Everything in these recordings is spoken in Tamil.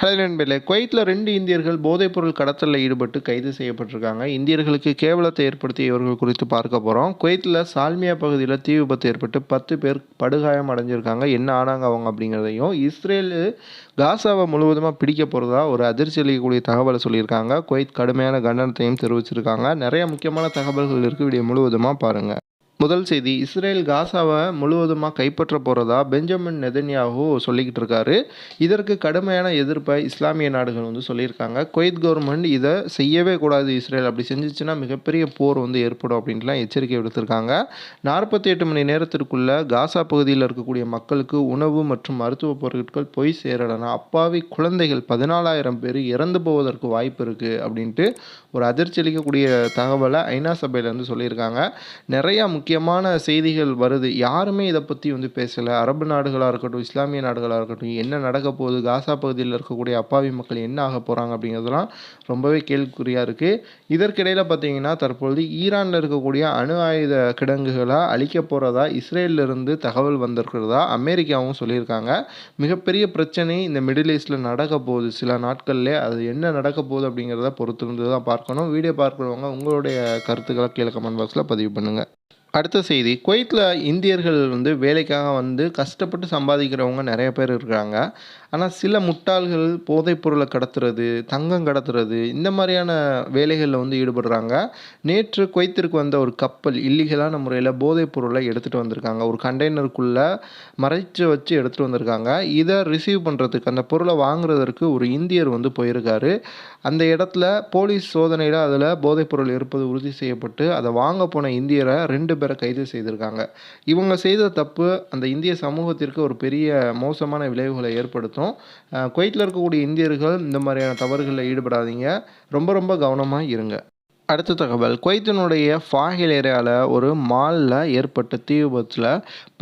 ஹலோ நண்பர்களே குவைத்தில் ரெண்டு இந்தியர்கள் போதைப்பொருள் கடத்தலில் ஈடுபட்டு கைது செய்யப்பட்டிருக்காங்க. இந்தியர்களுக்கு கேவலத்தை ஏற்படுத்திய இவர்கள் குறித்து பார்க்க போகிறோம் குவைத்தில் சால்மியா பகுதியில் தீ விபத்து ஏற்பட்டு பத்து பேர் படுகாயம் அடைஞ்சிருக்காங்க. என்ன ஆனாங்க அவங்க அப்படிங்கிறதையும் இஸ்ரேல் காசாவை முழுவதுமாக பிடிக்க போகிறதா ஒரு அதிர்ச்சி அளிக்கக்கூடிய தகவலை சொல்லியிருக்காங்க. குவைத் கடுமையான கண்டனத்தையும் தெரிவிச்சிருக்காங்க. நிறைய முக்கியமான தகவல்கள் இருக்குது வீடியோ முழுவதுமாக பாருங்கள் முதல் செய்தி இஸ்ரேல் காசாவை முழுவதுமாக கைப்பற்ற போகிறதா பெஞ்சமின் நெதன்யாகு சொல்லிக்கிட்டு இருக்காரு. இதற்கு கடுமையான எதிர்ப்பை இஸ்லாமிய நாடுகள் வந்து சொல்லியிருக்காங்க. குவைத் கவர்மெண்ட் இதை செய்யவே கூடாது இஸ்ரேல். அப்படி செஞ்சிச்சுன்னா மிகப்பெரிய போர் வந்து ஏற்படும் அப்படின்ட்டுலாம் எச்சரிக்கை விடுத்திருக்காங்க. நாற்பத்தி எட்டு மணி நேரத்திற்குள்ளே காசா பகுதியில் இருக்கக்கூடிய மக்களுக்கு உணவு மற்றும் மருத்துவ பொருட்கள் போய் சேரலாம் அப்பாவி குழந்தைகள் பதினாலாயிரம் பேர் இறந்து போவதற்கு வாய்ப்பு இருக்குது அப்படின்ட்டு ஒரு அதிர்ச்சி அளிக்கக்கூடிய தகவலை ஐநா சபையிலேருந்து சொல்லியிருக்காங்க. நிறையா முக்கியமான செய்திகள் வருது. யாருமே இதை பற்றி வந்து பேசலை. அரபு நாடுகளாக இருக்கட்டும் இஸ்லாமிய நாடுகளாக இருக்கட்டும் என்ன நடக்க போகுது காசா பகுதியில் இருக்கக்கூடிய அப்பாவி மக்கள் என்ன ஆக போகிறாங்க அப்படிங்கிறதுலாம் ரொம்பவே கேள்விக்குறியாக இருக்குது இதற்கிடையில் பார்த்தீங்கன்னா தற்பொழுது ஈரானில் இருக்கக்கூடிய அணு ஆயுத கிடங்குகளை அழிக்க போகிறதா இஸ்ரேலிருந்து தகவல் வந்திருக்கிறதா அமெரிக்காவும் சொல்லியிருக்காங்க. மிகப்பெரிய பிரச்சனை இந்த மிடில் ஈஸ்டில் நடக்க போகுது. சில நாட்கள்லே அது என்ன நடக்க போகுது அப்படிங்கிறத பொறுத்திருந்து தான் பார்க்கணும். வீடியோ பார்க்குறவங்க உங்களுடைய கருத்துக்களை கீழே கமெண்ட் பாக்ஸில் பதிவு பண்ணுங்கள் அடுத்த செய்தி. குவைத்தில் இந்தியர்கள் வந்து வேலைக்காக வந்து கஷ்டப்பட்டு சம்பாதிக்கிறவங்க நிறைய பேர் இருக்கிறாங்க ஆனால் சில முட்டாள்கள் போதைப்பொருளை கடத்துறது தங்கம் கடத்துறது இந்த மாதிரியான வேலைகளில் வந்து ஈடுபடுறாங்க. நேற்று குவைத்திற்கு வந்த ஒரு கப்பல் இல்லீகலான முறையில் போதைப்பொருளை எடுத்துகிட்டு வந்திருக்காங்க. ஒரு கண்டெய்னருக்குள்ளே மறைச்சு வச்சு எடுத்துகிட்டு வந்திருக்காங்க. இதை ரிசீவ் பண்ணுறதுக்கு அந்த பொருளை வாங்குறதற்கு ஒரு இந்தியர் வந்து போயிருக்காரு. அந்த இடத்துல போலீஸ் சோதனையில் அதில் போதைப்பொருள் இருப்பது உறுதி செய்யப்பட்டு அதை வாங்க போன இந்தியரை ரெண்டு பேரை கைது செய்திருக்காங்க. இவங்க செய்த தப்பு அந்த இந்திய சமூகத்திற்கு ஒரு பெரிய மோசமான விளைவுகளை ஏற்படுத்தும். குவைத்தில் இருக்கக்கூடிய இந்தியர்கள் இந்த மாதிரியான தவறுகளில் ஈடுபடாதீங்க. ரொம்ப ரொம்ப கவனமாக இருங்க. அடுத்த தகவல். குவைத்தினுடைய ஃபாஹில் ஏரியாவில் ஒரு மாலில் ஏற்பட்ட தீ விபத்தில்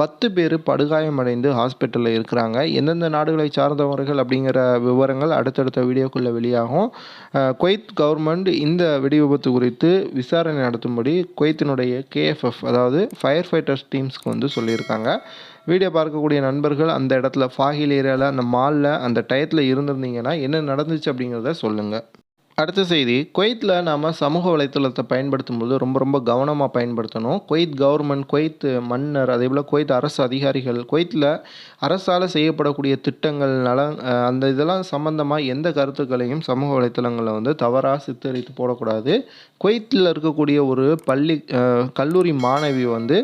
பத்து பேர் படுகாயமடைந்து ஹாஸ்பிட்டலில் இருக்கிறாங்க. எந்தெந்த நாடுகளை சார்ந்தவர்கள் அப்படிங்கிற விவரங்கள் அடுத்தடுத்த வீடியோக்குள்ளே வெளியாகும். குவைத் கவர்மெண்ட் இந்த வெடி விபத்து குறித்து விசாரணை நடத்தும்படி குவைத்தினுடைய கேஎஃப்எஃப் அதாவது ஃபயர் ஃபைட்டர்ஸ் டீம்ஸ்க்கு வந்து சொல்லியிருக்காங்க. வீடியோ பார்க்கக்கூடிய நண்பர்கள் அந்த இடத்துல ஃபாஹில் ஏரியாவில் அந்த மாலில் அந்த டயத்தில் இருந்திருந்தீங்கன்னா என்ன நடந்துச்சு அப்படிங்கிறத சொல்லுங்கள் அடுத்த செய்தி குவைத்தில் நாம் சமூக வலைத்தளத்தை பயன்படுத்தும் போது ரொம்ப ரொம்ப கவனமாக பயன்படுத்தணும். குவைத் கவர்மெண்ட் குவைத் மன்னர் அதே போல் குவைத் அரசு அதிகாரிகள் குவைத்தில் அரசால் செய்யப்படக்கூடிய திட்டங்கள் நல அந்த இதெல்லாம் சம்மந்தமாக எந்த கருத்துக்களையும் சமூக வலைத்தளங்களில் வந்து தவறாக சித்தரித்து போடக்கூடாது. குவைத்தில் இருக்கக்கூடிய ஒரு பள்ளி கல்லூரி மாணவி வந்து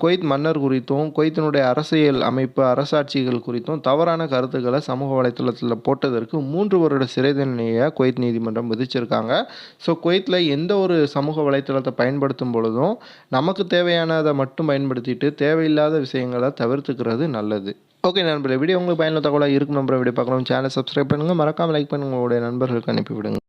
குவைத் மன்னர் குறித்தும் குவைத்தினுடைய அரசியல் அமைப்பு அரசாட்சிகள் குறித்தும் தவறான கருத்துக்களை சமூக வலைத்தளத்தில் போட்டதற்கு மூன்று வருட சிறை தண்டனையை குவைத் நீதிமன்றம் விதிச்சிருக்காங்க. ஸோ குவைத்தில் எந்த ஒரு சமூக வலைத்தளத்தை பயன்படுத்தும் பொழுதும் நமக்கு தேவையானதை மட்டும் பயன்படுத்திட்டு தேவையில்லாத விஷயங்களை தவிர்த்துக்கிறது நல்லது. ஓகே நண்பர்களே வீடியோ உங்களுக்கு பயனுள்ள தகவலாக இருக்கும். நம்பரை வீடியோ பார்க்கணும் சேனல் சப்ஸ்கிரைப் பண்ணுங்கள் மறக்காமல் லைக் பண்ணுங்கள் உங்களுடைய நண்பர்களுக்கு அனுப்பிவிடுங்க